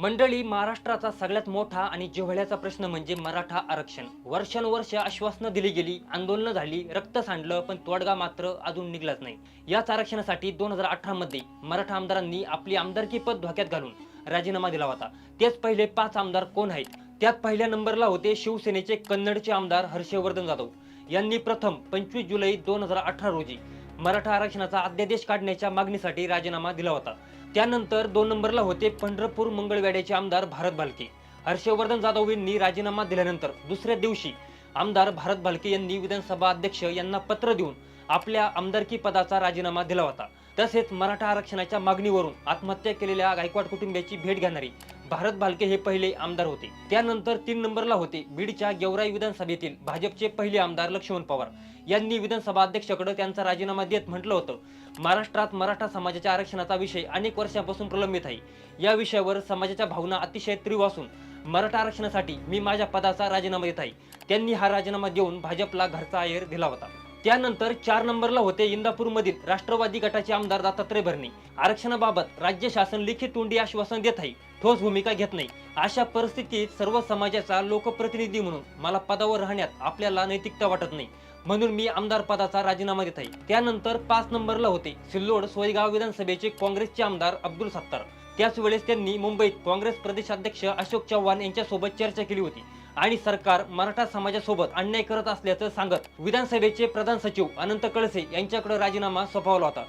मंडळी महाराष्ट्राचा सगळ्यात मोठा आणि जिव्हाळ्याचा प्रश्न म्हणजे मराठा आरक्षण. वर्षानुवर्ष आश्वासनं दिली गेली आंदोलनं झाली रक्त सांडलं पण तोडगा मात्र अजून निघलाच नाही. याच आरक्षणासाठी दोन हजार अठरा मध्ये मराठा आमदारांनी आपली आमदारकी पद धोक्यात घालून राजीनामा दिला होता. तेच पहिले पाच आमदार कोण आहेत? त्यात पहिल्या नंबरला होते शिवसेनेचे कन्नडचे आमदार हर्षवर्धन जाधव. यांनी प्रथम पंचवीस जुलै दोन हजार अठरा रोजी मराठा आरक्षणाचा अध्यादेश काढण्याच्या मागणीसाठी राजीनामा दिला होता. त्यानंतर दोन नंबरला होते पंढरपूर मंगळवेड्याचे आमदार भारत भालके. हर्षवर्धन जाधव यांनी राजीनामा दिल्यानंतर दुसऱ्या दिवशी आमदार भारत भालके यांनी विधानसभा अध्यक्ष यांना पत्र देऊन आपल्या आमदारकी पदाचा राजीनामा दिला होता. तसेच मराठा आरक्षणाच्या मागणीवरून आत्महत्या केलेल्या गायकवाड कुटुंबियाची भेट घेणारी भारत भालके हे पहिले आमदार होते. त्यानंतर तीन नंबरला होते बीडच्या गेवराई विधानसभेतील भाजपचे पहिले आमदार लक्ष्मण पवार. यांनी विधानसभा अध्यक्षाकडे त्यांचा राजीनामा देत म्हटलं होतं महाराष्ट्रात मराठा समाजाच्या आरक्षणाचा विषय अनेक वर्षांपासून प्रलंबित आहे. या विषयावर समाजाच्या भावना अतिशय तीव्र असून मराठा आरक्षणासाठी मी माझ्या पदाचा राजीनामा देत आहे. त्यांनी हा राजीनामा देऊन भाजपला घरचा आहेर दिला होता. त्यानंतर चार नंबरला होते इंदापूरमधील राष्ट्रवादी गटाचे आमदार दत्तात्रय भरणे. आरक्षणाबाबत राज्य शासन लिखित तोंडी आश्वासन देत आहे. ठोस भूमिका घेत नाही. अशा परिस्थितीत सर्व समाजाचा लोकप्रतिनिधी म्हणून मला पदावर राहण्यात आपल्याला नैतिकता वाटत नाही. म्हणून मी आमदार पदाचा राजीनामा देत आहे. त्यानंतर पाच नंबरला होते सिल्लोड सोयगाव विधानसभेचे काँग्रेसचे आमदार अब्दुल सत्तार. त्याच वेळेस त्यांनी मुंबईत काँग्रेस प्रदेशाध्यक्ष अशोक चव्हाण यांच्यासोबत चर्चा केली होती. आणि सरकार मराठा समाजासोबत अन्याय करत असल्याचं सांगत विधानसभेचे प्रधान सचिव अनंत कळसे यांच्याकडे राजीनामा सोपवला होता.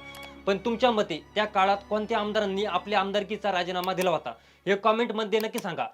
पण तुमच्या मते त्या काळात कोणत्या आमदारांनी आपल्या आमदारकीचा राजीनामा दिला होता? हे कॉमेंटमध्ये नक्की सांगा.